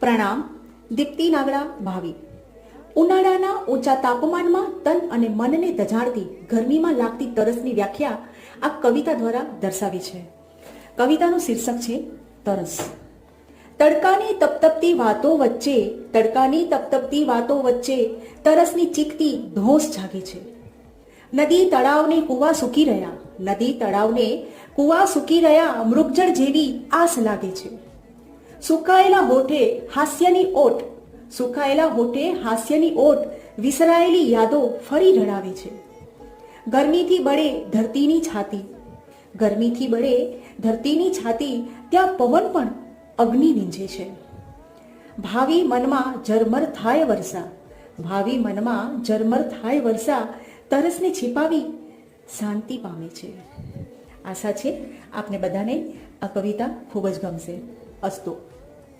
પ્રણામ, દીપ્તિ નાગડા, ભાવી. ઉનાળાના ઊંચા તાપમાનમાં તન અને મનને દજાડતી ગરમીમાં લાગતી તરસની વ્યાખ્યા આ કવિતા દ્વારા દર્શાવી છે. કવિતાનું શીર્ષક છે, તરસ. તડકાની તપતપતી વાતો વચ્ચે, તડકાની તપતપતી વાતો વચ્ચે તરસની ચીકતી ધોંસ જાગે છે. નદી તળાવને કુવા સૂકી રહ્યા, નદી તળાવને કુવા સૂકી રહ્યા મૃગજળ જેવી આસ લાગે છે. સુકાયેલા હોઠે હાસ્યની ઓટ, સુકાયેલા હોઠે હાસ્યની ઓટ વિસરાયેલી યાદો ફરી રડાવે છે. ગરમીથી બળે ધરતીની છાતી, ગરમીથી બળે ધરતીની છાતી ત્યાં પવન પણ અગ્નિ વીંજે છે. ભાવિ મનમાં ઝરમર થાય વર્ષા, ભાવિ મનમાં ઝરમર થાય વર્ષા તરસને છીપાવી શાંતિ પામે છે. આશા છે આપને બધાને આ કવિતા ખૂબ જ ગમશે. असतो.